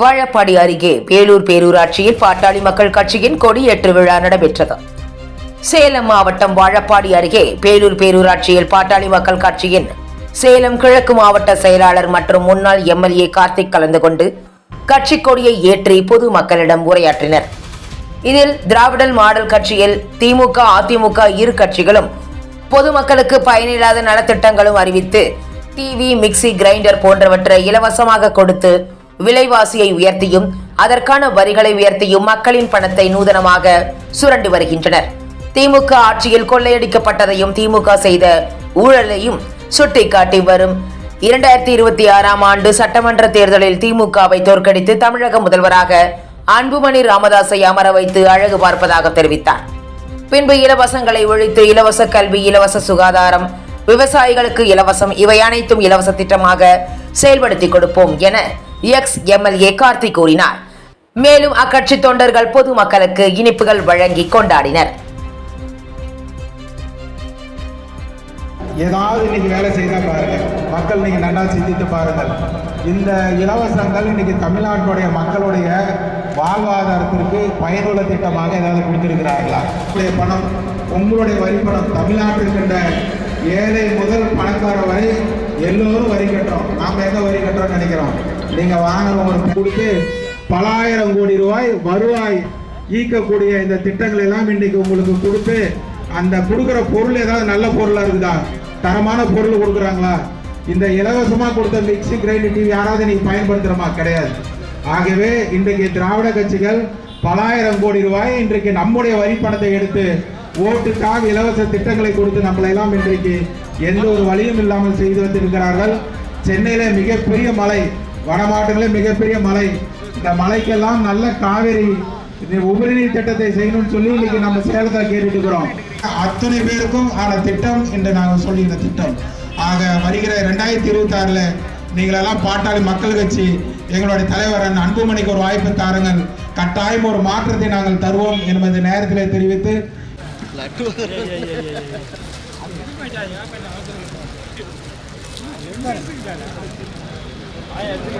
வாழப்பாடி அருகே வேலூர் பேரூராட்சியில் பாட்டாளி மக்கள் கட்சியின் கொடியேற்று விழா நடைபெற்றது. சேலம் மாவட்டம் வாழப்பாடி அருகே பேலூர் பேரூராட்சியில் பாட்டாளி மக்கள் கட்சியின் சேலம் கிழக்கு மாவட்ட செயலாளர் மற்றும் முன்னாள் எம்எல்ஏ கார்த்திக் கலந்து கொண்டு கட்சி கொடியை ஏற்றி பொது மக்களிடம் உரையாற்றினர். இதில் திராவிடல் மாடல் கட்சியில் திமுக அதிமுக இரு கட்சிகளும் பொதுமக்களுக்கு பயனில்லாத நலத்திட்டங்களும் அறிவித்து டிவி மிக்ஸி கிரைண்டர் போன்றவற்றை இலவசமாக கொடுத்து விலைவாசியை உயர்த்தியும் அதற்கான வரிகளை உயர்த்தியும் மக்களின் பணத்தை நூதனமாக சுரண்டு வருகின்றனர். திமுக ஆட்சியில் கொள்ளையடிக்கப்பட்டதையும் திமுக செய்த ஊழலையும் சுட்டிக்காட்டி வரும். இரண்டாயிரத்தி இருபத்தி ஆறாம் ஆண்டு சட்டமன்ற தேர்தலில் திமுகவை தோற்கடித்து தமிழக முதல்வராக அன்புமணி ராமதாஸை அமர வைத்து அழகு பார்ப்பதாக தெரிவித்தார். பின்பு இலவசங்களை ஒழித்து இலவச கல்வி இலவச சுகாதாரம் விவசாயிகளுக்கு இலவசம் இவை அனைத்தும் இலவச திட்டமாக செயல்படுத்தி கொடுப்போம் என எக்ஸ் எம்எல்ஏ கார்த்திக் கூறினார். மேலும் அக்கட்சி தொண்டர்கள் பொதுமக்களுக்கு இனிப்புகள் வழங்கி கொண்டாடினர். ஏதாவது இன்னைக்கு வேலை செய்தால் பாருங்க. மக்கள் நீங்க நல்லா சிந்தித்து பாருங்கள். இந்த இலவசங்கள் இன்னைக்கு தமிழ்நாட்டுடைய மக்களுடைய வாழ்வாதாரத்திற்கு பயனுள்ள திட்டமாக ஏதாவது கொடுத்திருக்கிறார்களா? உங்களுடைய பணம் உங்களுடைய வரி பணம் தமிழ்நாட்டிற்கின்ற ஏழை முதல் பணக்கார வரை எல்லோரும் வரி கட்டுறோம். நாம எங்க வரி கட்டுறோம்னு நினைக்கிறோம்? நீங்க வாங்குறவங்களுக்கு கொடுத்து பலாயிரம் கோடி ரூபாய் வருவாய் ஈக்கக்கூடிய இந்த திட்டங்கள் எல்லாம் இன்னைக்கு உங்களுக்கு கொடுத்து அந்த கொடுக்குற பொருள் ஏதாவது நல்ல பொருளா இருக்குதா? தரமான பொருள் கொடுக்குறாங்களா? இந்த இலவசமா கொடுத்த மிக்ஸி கிரைண்டர் டிவி யாராவது நீங்க பயன்படுத்துறமா? கிடையாது. ஆகவே இன்றைக்கு திராவிட கட்சிகள் பலாயிரம் கோடி ரூபாய் இன்றைக்கு நம்முடைய வரி பணத்தை எடுத்து ஓட்டுக்காக இலவச திட்டங்களை கொடுத்து நம்மளை எல்லாம் இன்றைக்கு எந்த ஒரு வழியும் இல்லாமல் செய்து வந்திருக்கிறார்கள். சென்னையில மிகப்பெரிய மழை மலை வடமாவட்டங்களே மிகப்பெரிய மலை. இந்த மலைக்கெல்லாம் நல்ல காவிரி. இந்த உபரிநீர் திட்டத்தை செய்யணும்னு சொல்லி இன்னைக்கு நம்ம சேலத்தை கேட்டுட்டு இருக்கிறோம். அத்தனை பேருக்கும் ஆன திட்டம் என்று நாங்கள் சொல்லி இந்த திட்டம். ஆக வருகிற ரெண்டாயிரத்தி இருபத்தி ஆறுல நீங்களெல்லாம் பாட்டாளி மக்கள் கட்சி எங்களுடைய தலைவர் அன்புமணிக்கு ஒரு வாய்ப்பு தாருங்கள். கட்டாயம் ஒரு மாற்றத்தை நாங்கள் தருவோம் என்பதை நேரத்தில் தெரிவித்து. 哎呀这个